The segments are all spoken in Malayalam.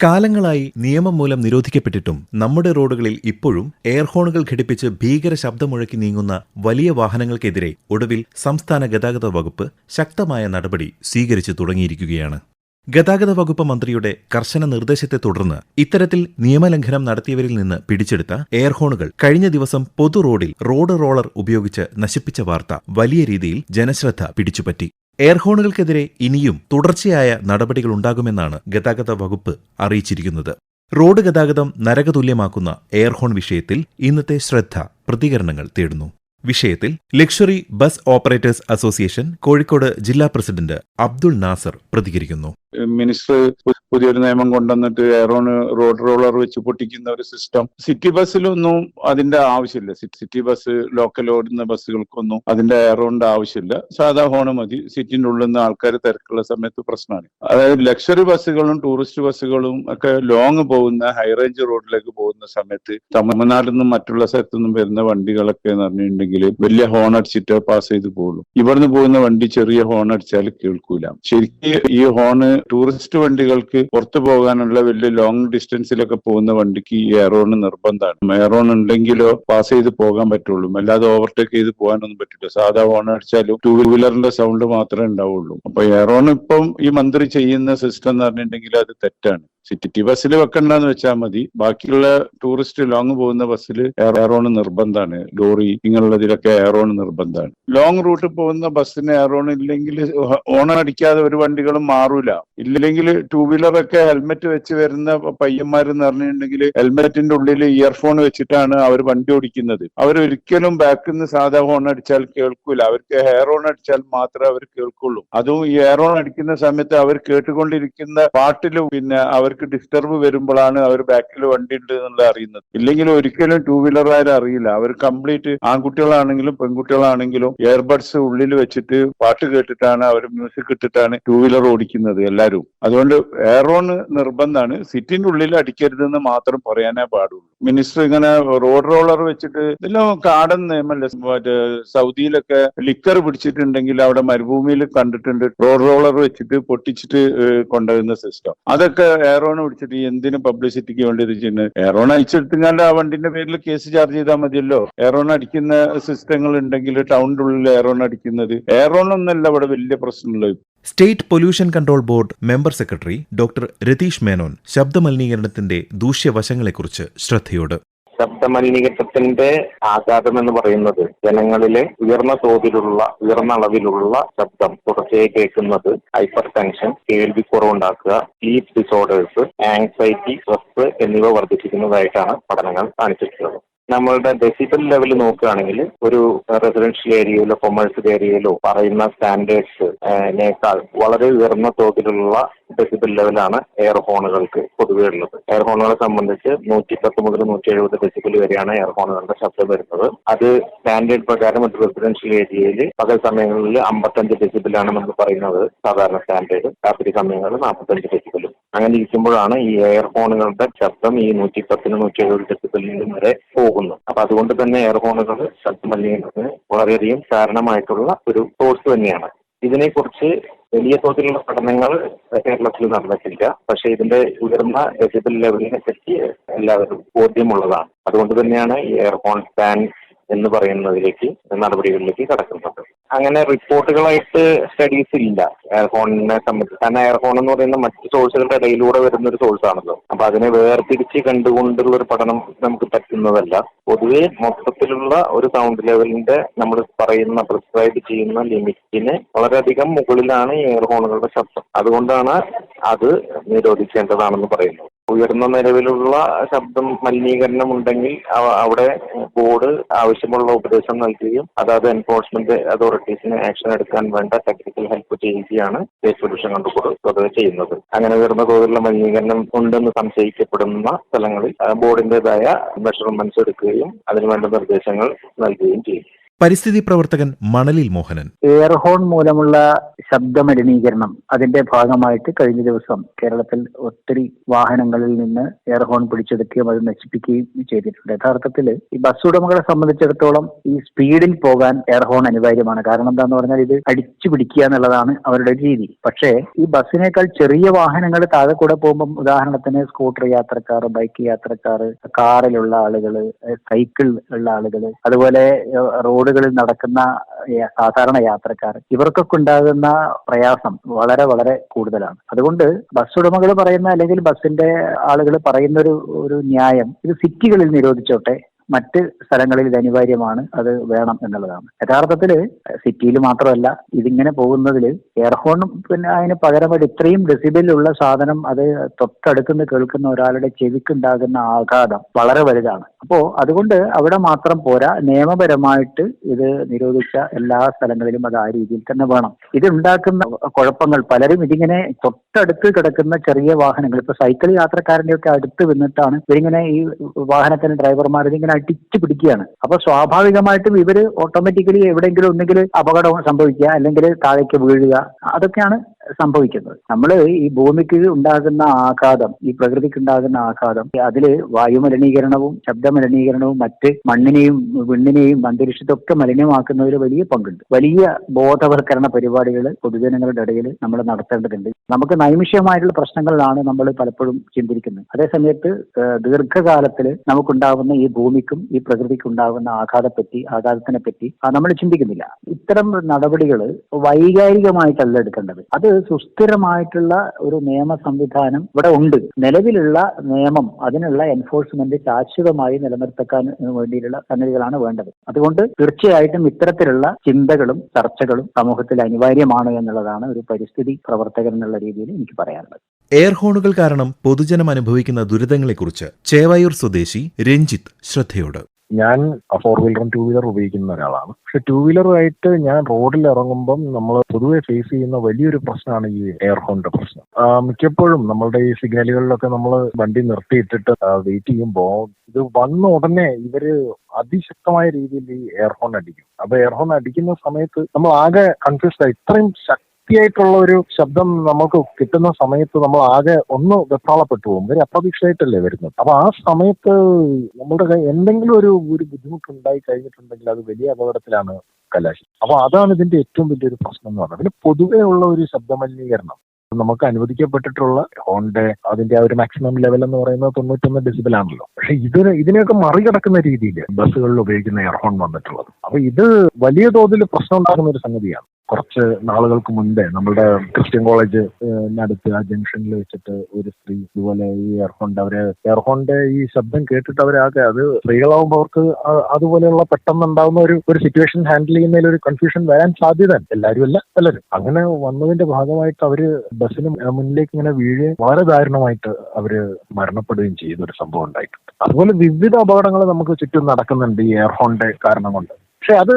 കാലങ്ങളായി നിയമം മൂലം നിരോധിക്കപ്പെട്ടിട്ടും നമ്മുടെ റോഡുകളിൽ ഇപ്പോഴും എയർഹോണുകൾ ഘടിപ്പിച്ച് ഭീകര ശബ്ദമുഴക്കി നീങ്ങുന്ന വലിയ വാഹനങ്ങൾക്കെതിരെ ഒടുവിൽ സംസ്ഥാന ഗതാഗത വകുപ്പ് ശക്തമായ നടപടി സ്വീകരിച്ചു തുടങ്ങിയിരിക്കുകയാണ്. ഗതാഗത വകുപ്പ് മന്ത്രിയുടെ കർശന നിർദ്ദേശത്തെ തുടർന്ന് ഇത്തരത്തിൽ നിയമലംഘനം നടത്തിയവരിൽ നിന്ന് പിടിച്ചെടുത്ത എയർഹോണുകൾ കഴിഞ്ഞ ദിവസം പൊതു റോഡിൽ റോഡ് റോളർ ഉപയോഗിച്ച് നശിപ്പിച്ച വാർത്ത വലിയ രീതിയിൽ ജനശ്രദ്ധ പിടിച്ചുപറ്റി. എയർഹോണുകൾക്കെതിരെ ഇനിയും തുടർച്ചയായ നടപടികൾ ഉണ്ടാകുമെന്നാണ് ഗതാഗത വകുപ്പ് അറിയിച്ചിരിക്കുന്നത്. റോഡ് ഗതാഗതം നരകതുല്യമാക്കുന്ന എയർഹോൺ വിഷയത്തിൽ ഇന്നത്തെ ശ്രദ്ധ പ്രതികരണങ്ങൾ തേടുന്നു. വിഷയത്തിൽ luxury bus operators association Kozhikode ജില്ലാ പ്രസിഡന്റ് അബ്ദുൾ നാസർ പ്രതികരിക്കുന്നു. മിനിസ്റ്റർ പുതിയൊരു നിയമം കൊണ്ടുവന്നിട്ട് എയറോണ് റോഡ് റോളർ വെച്ച് പൊട്ടിക്കുന്ന ഒരു സിസ്റ്റം സിറ്റി ബസ്സിലൊന്നും അതിന്റെ ആവശ്യമില്ല. സിറ്റി ബസ് ലോക്കൽ ഓടുന്ന ബസ്സുകൾക്കൊന്നും അതിന്റെ എയറോണിന്റെ ആവശ്യമില്ല. സാധാ ഹോണ് മതി. സിറ്റിന്റെ ഉള്ളിൽ നിന്ന് ആൾക്കാർ തിരക്കുള്ള സമയത്ത് പ്രശ്നമാണ്. അതായത് ലക്ഷറി ബസ്സുകളും ടൂറിസ്റ്റ് ബസ്സുകളും ഒക്കെ ലോങ് പോകുന്ന ഹൈറേഞ്ച് റോഡിലേക്ക് പോകുന്ന സമയത്ത് തമിഴ്നാട്ടിൽ നിന്നും മറ്റുള്ള സ്ഥലത്തു നിന്നും വരുന്ന വണ്ടികളൊക്കെ എന്ന് പറഞ്ഞിട്ടുണ്ടെങ്കിൽ വലിയ ഹോൺ അടിച്ചിട്ട് പാസ് ചെയ്ത് പോകുള്ളൂ ഇവിടുന്ന് പോകുന്ന വണ്ടി ചെറിയ ഹോൺ അടിച്ചാൽ കേൾക്കൂല. ശരിക്കും ഈ ഹോണ് ടൂറിസ്റ്റ് വണ്ടികൾക്ക് പുറത്തു പോകാനുള്ള വലിയ ലോങ് ഡിസ്റ്റൻസിലൊക്കെ പോകുന്ന വണ്ടിക്ക് ഈ എയറോൺ നിർബന്ധമാണ്. എയറോൺ ഉണ്ടെങ്കിലോ പാസ് ചെയ്ത് പോകാൻ പറ്റുള്ളൂ. അല്ലാതെ ഓവർടേക്ക് ചെയ്ത് പോകാനൊന്നും പറ്റില്ല. സാധാ ഹോൺ അടിച്ചാലും ടൂ വീലറിന്റെ സൗണ്ട് മാത്രമേ ഉണ്ടാവുള്ളൂ. അപ്പൊ എയറോൺ ഇപ്പം ഈ മന്ത്രി ചെയ്യുന്ന സിസ്റ്റം എന്ന് പറഞ്ഞിട്ടുണ്ടെങ്കിൽ അത് തെറ്റാണ്. സിറ്റി ബസ്സിൽ വെക്കണ്ടെന്ന് വെച്ചാൽ മതി. ബാക്കിയുള്ള ടൂറിസ്റ്റ് ലോങ് പോകുന്ന ബസ്സിൽ എയറോൺ നിർബന്ധമാണ് ലോറി ഇങ്ങനെയുള്ളതിലൊക്കെ എയറോൺ നിർബന്ധമാണ് ലോങ് റൂട്ട് പോകുന്ന ബസ്സിന് എയറോൺ ഇല്ലെങ്കിൽ ഓണം അടിക്കാതെ ഒരു വണ്ടികളും മാറൂല. ഇല്ലെങ്കിൽ ടൂ വീലറൊക്കെ ഹെൽമെറ്റ് വെച്ച് വരുന്ന പയ്യന്മാരെന്ന് പറഞ്ഞിട്ടുണ്ടെങ്കിൽ ഹെൽമെറ്റിന്റെ ഉള്ളിൽ ഇയർഫോൺ വെച്ചിട്ടാണ് അവർ വണ്ടി ഓടിക്കുന്നത്. അവർ ഒരിക്കലും ബാക്കിൽ നിന്ന് സാധാ ഹോൺ അടിച്ചാൽ കേൾക്കൂല. അവർക്ക് ഹെയർ ഓൺ അടിച്ചാൽ മാത്രമേ അവർ കേൾക്കുള്ളൂ. അതും ഈ എയറോൺ അടിക്കുന്ന സമയത്ത് അവർ കേട്ടുകൊണ്ടിരിക്കുന്ന പാട്ടിലും പിന്നെ അവർക്ക് ഡിസ്റ്റർബ് വരുമ്പോഴാണ് അവർ ബാക്കിൽ വണ്ടി ഉണ്ട് എന്നുള്ളത് അറിയുന്നത്. ഇല്ലെങ്കിൽ ഒരിക്കലും ടൂ വീലർകാർ അറിയില്ല. അവർ കംപ്ലീറ്റ് ആൺകുട്ടികളാണെങ്കിലും പെൺകുട്ടികളാണെങ്കിലും ഇയർബഡ്സ് ഉള്ളിൽ വെച്ചിട്ട് പാട്ട് കേട്ടിട്ടാണ് അവർ മ്യൂസിക് ഇട്ടിട്ടാണ് ടൂ വീലർ ഓടിക്കുന്നത് എല്ലാവരും അതുകൊണ്ട് എയറോൺ നിർബന്ധമാണ് സിറ്റിന്റെ ഉള്ളിൽ അടിക്കരുതെന്ന് മാത്രം പറയാനേ പാടുള്ളൂ. മിനിസ്റ്റർ ഇങ്ങനെ റോഡ് റോളർ വെച്ചിട്ട് ഇതെല്ലാം കാടൻ നിയമല്ലേ? മറ്റേ സൗദിയിലൊക്കെ ലിക്കർ പിടിച്ചിട്ടുണ്ടെങ്കിൽ അവിടെ മരുഭൂമിയിൽ കണ്ടിട്ടുണ്ട് റോഡ് റോളർ വെച്ചിട്ട് പൊട്ടിച്ചിട്ട് കൊണ്ടുവരുന്ന സിസ്റ്റം അതൊക്കെ എയറോൺ പിടിച്ചിട്ട് എന്തിനു പബ്ലിസിറ്റിക്ക് വേണ്ടി ഇത് ചെയ്യുന്നത്? എയറോൺ അയച്ചെടുത്തുകൊണ്ട് ആ വണ്ടിന്റെ പേരിൽ കേസ് ചാർജ് ചെയ്താൽ മതിയല്ലോ. എയറോൺ അടിക്കുന്ന സിസ്റ്റങ്ങൾ ഉണ്ടെങ്കിൽ ടൗണിന്റെ ഉള്ളിൽ എയറോൺ അടിക്കുന്നത്. എയറോൺ ഒന്നല്ല അവിടെ വലിയ പ്രശ്നമുള്ളത്. State pollution control board member secretary doctor Ratheesh Menon ശബ്ദമലിനീകരണത്തിന്റെ ദൂഷ്യവശങ്ങളെക്കുറിച്ച് ശ്രദ്ധയോട്. ശബ്ദമലിനീകരണത്തിന്റെ ആഘാതം എന്ന് പറയുന്നത് ജനങ്ങളിലെ ഉയർന്ന തോതിലുള്ള ഉയർന്ന അളവിലുള്ള ശബ്ദം തുടർച്ചയായി കേൾക്കുന്നത് ഹൈപ്പർ ടെൻഷൻ കേൾവി കുറവുണ്ടാക്കുക സ്ലീപ്പ് ഡിസോർഡേഴ്സ് ആങ്സൈറ്റി സ്ട്രെസ് എന്നിവ വർദ്ധിപ്പിക്കുന്നതായിട്ടാണ് പഠനങ്ങൾ കാണിച്ചിട്ടുള്ളത്. നമ്മളുടെ ഡെസിബൽ ലെവൽ നോക്കുകയാണെങ്കിൽ ഒരു റെസിഡൻഷ്യൽ ഏരിയയിലോ കൊമേഴ്സ്യൽ ഏരിയയിലോ പറയുന്ന സ്റ്റാൻഡേർഡ്സ് നേക്കാൾ വളരെ ഉയർന്ന തോതിലുള്ള ഡെസിബൽ ലെവലാണ് എയർ ഹോണുകൾക്ക് പൊതുവേ ഉള്ളത്. എയർ ഹോണുകളെ സംബന്ധിച്ച് നൂറ്റി പത്ത് മുതൽ നൂറ്റി എഴുപത് ഡെസിബിൾ വരെയാണ് എയർ ഹോണുകളുടെ ശബ്ദം വരുന്നത്. അത് സ്റ്റാൻഡേർഡ് പ്രകാരം ഒരു റെസിഡൻഷ്യൽ ഏരിയയിൽ പകൽ സമയങ്ങളിൽ അമ്പത്തഞ്ച് ഡെസിബിലാണ് നമ്മൾ പറയുന്നത്. സാധാരണ സ്റ്റാൻഡേർഡ് രാത്രി സമയങ്ങളിൽ നാൽപ്പത്തഞ്ച് ഡെസിബിലും അങ്ങനെ ഇരിക്കുമ്പോഴാണ് ഈ എയർ ഹോണുകളുടെ ശബ്ദം ഈ നൂറ്റി പത്തിന് നൂറ്റി എഴുപത് ഡെസിബിലിനും വരെ പോകുന്നു അപ്പൊ അതുകൊണ്ട് തന്നെ എയർ ഹോണുകൾ ശബ്ദമലിനീകരണത്തിന് വളരെയധികം കാരണമായിട്ടുള്ള ഒരു സോഴ്സ് തന്നെയാണ്. ഇതിനെക്കുറിച്ച് വലിയ തോതിലുള്ള പഠനങ്ങൾ കേരളത്തിൽ നടന്നിട്ടില്ല. പക്ഷെ ഇതിന്റെ ഉയർന്ന ഡെസിബിൾ ലെവലിനെ പറ്റി എല്ലാവരും ബോധ്യമുള്ളതാണ്. അതുകൊണ്ട് തന്നെയാണ് ഈ എയർ ഹോൺ ബാൻ എന്ന് പറയുന്നതിലേക്ക് നടപടികളിലേക്ക് കടക്കുന്നത്. അങ്ങനെ റിപ്പോർട്ടുകളായിട്ട് സ്റ്റഡീസ് ഇല്ല. എയർഫോണിനെ സംബന്ധിച്ച്. കാരണം എയർഫോൺ എന്ന് പറയുന്ന മറ്റ് സോഴ്സുകളുടെ ഇടയിലൂടെ വരുന്ന ഒരു സോഴ്സ് ആണല്ലോ. അപ്പൊ അതിനെ വേർതിരിച്ച് കണ്ടുകൊണ്ടുള്ള ഒരു പഠനം നമുക്ക് പറ്റുന്നതല്ല. പൊതുവെ മൊത്തത്തിലുള്ള ഒരു സൗണ്ട് ലെവലിന്റെ നമ്മൾ പറയുന്ന പ്രിസ്ക്രൈബ് ചെയ്യുന്ന ലിമിറ്റിന് വളരെയധികം മുകളിലാണ് ഈ എയർഫോണുകളുടെ ശബ്ദം. അതുകൊണ്ടാണ് അത് നിരോധിക്കേണ്ടതാണെന്ന് പറയുന്നത്. ഉയർന്ന നിലവിലുള്ള ശബ്ദം മലിനീകരണം ഉണ്ടെങ്കിൽ അവിടെ ബോർഡ് ആവശ്യമുള്ള ഉപദേശം നൽകുകയും അതായത് എൻഫോഴ്സ്മെന്റ് അതോറിറ്റീസിന് ആക്ഷൻ എടുക്കാൻ വേണ്ട ടെക്നിക്കൽ ഹെൽപ്പ് ചെയ്യുകയാണ് സ്റ്റേറ്റ് പൊല്യൂഷൻ കൺട്രോൾ പൊതുവെ ചെയ്യുന്നത്. അങ്ങനെ ഉയർന്ന തോതിലുള്ള മലിനീകരണം ഉണ്ടെന്ന് സംശയിക്കപ്പെടുന്ന സ്ഥലങ്ങളിൽ ബോർഡിന്റേതായ മെഷർമെന്റ്സ് എടുക്കുകയും അതിനുവേണ്ട നിർദ്ദേശങ്ങൾ നൽകുകയും ചെയ്യും. പരിസ്ഥിതി പ്രവർത്തകൻ മണലിൽ മോഹനൻ. എയർ ഹോൺ മൂലമുള്ള ശബ്ദ മലിനീകരണം അതിന്റെ ഭാഗമായിട്ട് കഴിഞ്ഞ ദിവസം കേരളത്തിൽ ഒത്തിരി വാഹനങ്ങളിൽ നിന്ന് എയർ ഹോൺ പിടിച്ചെടുക്കുകയും അത് നശിപ്പിക്കുകയും ചെയ്തിട്ടുണ്ട്. യഥാർത്ഥത്തിൽ ഈ ബസ് ഉടമകളെ സംബന്ധിച്ചിടത്തോളം ഈ സ്പീഡിൽ പോകാൻ എയർ ഹോൺ അനിവാര്യമാണ്. കാരണം എന്താന്ന് പറഞ്ഞാൽ ഇത് അടിച്ചു പിടിക്കുക എന്നുള്ളതാണ് അവരുടെ രീതി. പക്ഷേ ഈ ബസ്സിനേക്കാൾ ചെറിയ വാഹനങ്ങൾ താഴെ കൂടെ പോകുമ്പോൾ ഉദാഹരണത്തിന് സ്കൂട്ടർ യാത്രക്കാർ ബൈക്ക് യാത്രക്കാർ കാറിലുള്ള ആളുകൾ സൈക്കിൾ ഉള്ള ആളുകൾ അതുപോലെ ഏഹ്, റോഡുകളിൽ നടക്കുന്ന സാധാരണ യാത്രക്കാർ ഇവർക്കൊക്കെ ഉണ്ടാകുന്ന പ്രയാസം വളരെ വളരെ കൂടുതലാണ്. അതുകൊണ്ട് ബസ് ഉടമകൾ പറയുന്ന അല്ലെങ്കിൽ ബസ്സിന്റെ ആളുകൾ പറയുന്ന ഒരു ഒരു ന്യായം ഇത് സിറ്റികളിൽ നിരോധിച്ചോട്ടെ മറ്റ് സ്ഥലങ്ങളിൽ ഇത് അനിവാര്യമാണ് അത് വേണം എന്നുള്ളതാണ്. യഥാർത്ഥത്തിൽ സിറ്റിയിൽ മാത്രമല്ല ഇതിങ്ങനെ പോകുന്നതിൽ എയർഹോണും പിന്നെ അതിന് പകരമായിട്ട് ഇത്രയും ഡെസിബിലുള്ള സാധനം അത് തൊട്ടടുത്തുനിന്ന് കേൾക്കുന്ന ഒരാളുടെ ചെവിക്കുണ്ടാകുന്ന ആഘാതം വളരെ വലുതാണ്. അപ്പോ അതുകൊണ്ട് അവിടെ മാത്രം പോരാ നിയമപരമായിട്ട് ഇത് നിരോധിച്ച എല്ലാ സ്ഥലങ്ങളിലും അത് ആ രീതിയിൽ തന്നെ വേണം. ഇതുണ്ടാക്കുന്ന കുഴപ്പങ്ങൾ പലരും ഇതിങ്ങനെ തൊട്ടടുത്ത് കിടക്കുന്ന ചെറിയ വാഹനങ്ങൾ ഇപ്പൊ സൈക്കിൾ യാത്രക്കാരന്റെ ഒക്കെ അടുത്ത് വന്നിട്ടാണ് ഇവരിങ്ങനെ ഈ വാഹനത്തിന് ഡ്രൈവർമാർ ഇതിങ്ങനെ അടിച്ചു പിടിക്കുകയാണ്. അപ്പൊ സ്വാഭാവികമായിട്ടും ഇവർ ഓട്ടോമാറ്റിക്കലി എവിടെയെങ്കിലും ഒന്നെങ്കിൽ അപകടം സംഭവിക്കുക അല്ലെങ്കിൽ താഴേക്ക് വീഴുക അതൊക്കെയാണ് സംഭവിക്കുന്നത്. നമ്മൾ ഈ ഭൂമിക്ക് ഉണ്ടാകുന്ന ആഘാതം ഈ പ്രകൃതിക്ക് ഉണ്ടാകുന്ന ആഘാതം അതിൽ വായുമലിനീകരണവും ശബ്ദമലിനീകരണവും മറ്റ് മണ്ണിനെയും വിണ്ണിനെയും അന്തരീക്ഷത്തൊക്കെ മലിനമാക്കുന്നതിൽ വലിയ പങ്കുണ്ട്. വലിയ ബോധവൽക്കരണ പരിപാടികൾ പൊതുജനങ്ങളുടെ ഇടയിൽ നമ്മൾ നടത്തേണ്ടതുണ്ട്. നമുക്ക് നൈമിഷ്യമായിട്ടുള്ള പ്രശ്നങ്ങളിലാണ് നമ്മൾ പലപ്പോഴും ചിന്തിക്കുന്നത്. അതേസമയത്ത് ദീർഘകാലത്തിൽ നമുക്കുണ്ടാകുന്ന ഈ ഭൂമിക്കും ഈ പ്രകൃതിക്കും ഉണ്ടാകുന്ന ആഘാതപ്പറ്റി ആഘാതത്തിനെ പറ്റി നമ്മൾ ചിന്തിക്കുന്നില്ല. ഇത്തരം നടപടികൾ വൈകാരികമായിട്ടല്ല എടുക്കേണ്ടത്. അത് സുസ്ഥിരമായിട്ടുള്ള ഒരു നിയമ സംവിധാനം ഇവിടെ ഉണ്ട്. നിലവിലുള്ള നിയമം അതിനുള്ള എൻഫോഴ്സ്മെന്റ് ശാശ്വതമായി നിലനിർത്തക്കാൻ വേണ്ടിയിട്ടുള്ള സംഗതികളാണ് വേണ്ടത്. അതുകൊണ്ട് തീർച്ചയായിട്ടും ഇത്തരത്തിലുള്ള ചിന്തകളും ചർച്ചകളും സമൂഹത്തിൽ അനിവാര്യമാണ് എന്നുള്ളതാണ് ഒരു പരിസ്ഥിതി പ്രവർത്തകൻ എന്നുള്ള രീതിയിൽ എനിക്ക് പറയാനുള്ളത്. എയർ ഹോണുകൾ കാരണം പൊതുജനം അനുഭവിക്കുന്ന ദുരിതങ്ങളെക്കുറിച്ച് ചേവായൂർ സ്വദേശി രഞ്ജിത്ത് ശ്രദ്ധയോട്. ഞാൻ ഫോർ വീലറും ടൂ വീലർ ഉപയോഗിക്കുന്ന ഒരാളാണ്. പക്ഷെ ടൂ വീലറുമായിട്ട് ഞാൻ റോഡിൽ ഇറങ്ങുമ്പം നമ്മൾ പൊതുവെ ഫേസ് ചെയ്യുന്ന വലിയൊരു പ്രശ്നമാണ് ഈ എയർ ഹോണിന്റെ പ്രശ്നം. മിക്കപ്പോഴും നമ്മളുടെ ഈ സിഗ്നലുകളിലൊക്കെ നമ്മൾ വണ്ടി നിർത്തിയിട്ടിട്ട് വെയിറ്റ് ചെയ്യുമ്പോൾ ഇത് വന്ന ഉടനെ ഇവർ അതിശക്തമായ രീതിയിൽ ഈ എയർ ഹോൺ അടിക്കും. അപ്പൊ എയർ ഹോൺ അടിക്കുന്ന സമയത്ത് നമ്മൾ ആകെ കൺഫ്യൂസ്ഡ് ഇത്രയും ഇത്രയും ശക്തിയായിട്ടുള്ള ഒരു ശബ്ദം നമുക്ക് കിട്ടുന്ന സമയത്ത് നമ്മൾ ആകെ ഒന്ന് വെത്താളപ്പെട്ടു പോകും. വരെ അപ്രതീക്ഷിതമായിട്ടല്ലേ വരുന്നത്? അപ്പൊ ആ സമയത്ത് നമ്മുടെ എന്തെങ്കിലും ഒരു ഒരു ബുദ്ധിമുട്ട് ഉണ്ടായി കഴിഞ്ഞിട്ടുണ്ടെങ്കിൽ അത് വലിയ അപകടത്തിലാണ് കലാശി അപ്പൊ അതാണ് ഇതിന്റെ ഏറ്റവും വലിയൊരു പ്രശ്നം എന്ന് പറഞ്ഞത്. പിന്നെ പൊതുവേ ഉള്ള ഒരു ശബ്ദമലിനീകരണം. നമുക്ക് അനുവദിക്കപ്പെട്ടിട്ടുള്ള ഹോണിന്റെ അതിന്റെ ആ ഒരു മാക്സിമം ലെവൽ എന്ന് പറയുന്നത് തൊണ്ണൂറ്റൊന്ന് ഡെസിബിൾ ആണല്ലോ. പക്ഷെ ഇതിന് ഇതിനെയൊക്കെ മറികടക്കുന്ന രീതിയിൽ ബസ്സുകളിൽ ഉപയോഗിക്കുന്ന എയർഹോൺ വന്നിട്ടുള്ളത്. അപ്പൊ ഇത് വലിയ തോതിൽ പ്രശ്നം ഉണ്ടാക്കുന്ന ഒരു സംഗതിയാണ്. കുറച്ച് നാളുകൾക്ക് മുൻപേ നമ്മളുടെ ക്രിസ്ത്യൻ കോളേജ് അടുത്ത് ആ ജംഗ്ഷനിൽ വെച്ചിട്ട് ഒരു സ്ത്രീ ഇതുപോലെ ഈ എയർഹോണ്ട് അവർ എയർഹോണിന്റെ ഈ ശബ്ദം കേട്ടിട്ട് അവരാകെ അത് സ്ത്രീകളാവുമ്പോൾ അവർക്ക് അതുപോലെയുള്ള പെട്ടെന്ന് ഉണ്ടാവുന്ന ഒരു ഒരു സിറ്റുവേഷൻ ഹാൻഡിൽ ചെയ്യുന്നതിൽ ഒരു കൺഫ്യൂഷൻ വരാൻ സാധ്യത എല്ലാവരും അല്ല പലരും. അങ്ങനെ വന്നതിന്റെ ഭാഗമായിട്ട് അവർ ബസ്സിന് മുന്നിലേക്ക് ഇങ്ങനെ വീഴുക വളരെ ദാരുണമായിട്ട് അവർ മരണപ്പെടുകയും ചെയ്യുന്ന ഒരു സംഭവം ഉണ്ടായിട്ടുണ്ട്. അതുപോലെ വിവിധ അപകടങ്ങൾ നമുക്ക് ചുറ്റും നടക്കുന്നുണ്ട് ഈ എയർഹോണിന്റെ കാരണം കൊണ്ട്. പക്ഷെ അത്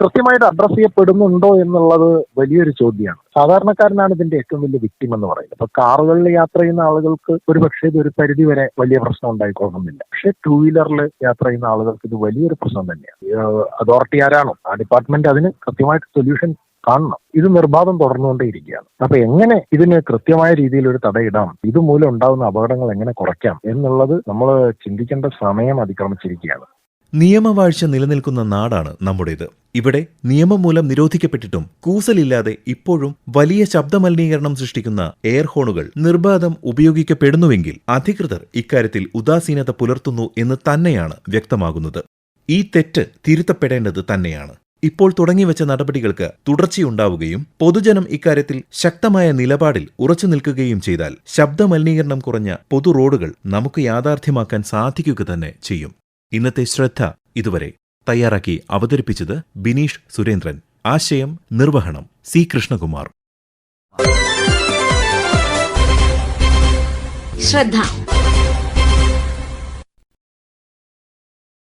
കൃത്യമായിട്ട് അഡ്രസ് ചെയ്യപ്പെടുന്നുണ്ടോ എന്നുള്ളത് വലിയൊരു ചോദ്യമാണ്. സാധാരണക്കാരനാണ് ഇതിന്റെ ഏറ്റവും വലിയ വിക്ടിം എന്ന് പറയുന്നത്. അപ്പൊ കാറുകളിൽ യാത്ര ചെയ്യുന്ന ആളുകൾക്ക് ഒരു പക്ഷേ ഇത് ഒരു പരിധി വരെ വലിയ പ്രശ്നം ഉണ്ടായിക്കൊള്ളണമെന്നില്ല പക്ഷെ ടൂ വീലറിൽ യാത്ര ചെയ്യുന്ന ആളുകൾക്ക് ഇത് വലിയൊരു പ്രശ്നം തന്നെയാണ്. അതോറിറ്റി ആരാണോ ആ ഡിപ്പാർട്ട്മെന്റ് അതിന് കൃത്യമായിട്ട് സൊല്യൂഷൻ കാണണം. ഇത് നിർബാധം തുടർന്നുകൊണ്ടേയിരിക്കുകയാണ്. അപ്പൊ എങ്ങനെ ഇതിന് കൃത്യമായ രീതിയിൽ ഒരു തടയിടാം? ഇതുമൂലം ഉണ്ടാകുന്ന അപകടങ്ങൾ എങ്ങനെ കുറയ്ക്കാം? എന്നുള്ളത് നമ്മൾ ചിന്തിക്കേണ്ട സമയം അതിക്രമിച്ചിരിക്കുകയാണ്. നിയമവാഴ്ച നിലനിൽക്കുന്ന നാടാണ് നമ്മുടേത്. ഇവിടെ നിയമം മൂലം നിരോധിക്കപ്പെട്ടിട്ടും കൂസലില്ലാതെ ഇപ്പോഴും വലിയ ശബ്ദമലിനീകരണം സൃഷ്ടിക്കുന്ന എയർ ഹോണുകൾ നിർബാധം ഉപയോഗിക്കപ്പെടുന്നുവെങ്കിൽ അധികൃതർ ഇക്കാര്യത്തിൽ ഉദാസീനത പുലർത്തുന്നു എന്ന് തന്നെയാണ് വ്യക്തമാകുന്നത്. ഈ തെറ്റ് തിരുത്തപ്പെടേണ്ടത് തന്നെയാണ്. ഇപ്പോൾ തുടങ്ങിവെച്ച നടപടികൾക്ക് തുടർച്ചയുണ്ടാവുകയും പൊതുജനം ഇക്കാര്യത്തിൽ ശക്തമായ നിലപാടിൽ ഉറച്ചു നിൽക്കുകയും ചെയ്താൽ ശബ്ദമലിനീകരണം കുറഞ്ഞ പൊതു റോഡുകൾ നമുക്ക് യാഥാർത്ഥ്യമാക്കാൻ സാധിക്കുക തന്നെ ചെയ്യും. ഇന്നത്തെ ശ്രദ്ധ ഇതുവരെ തയ്യാറാക്കി അവതരിപ്പിച്ചത് ബിനീഷ് സുരേന്ദ്രൻ. ആശയം നിർവഹണം സി കൃഷ്ണകുമാർ. ശ്രദ്ധ.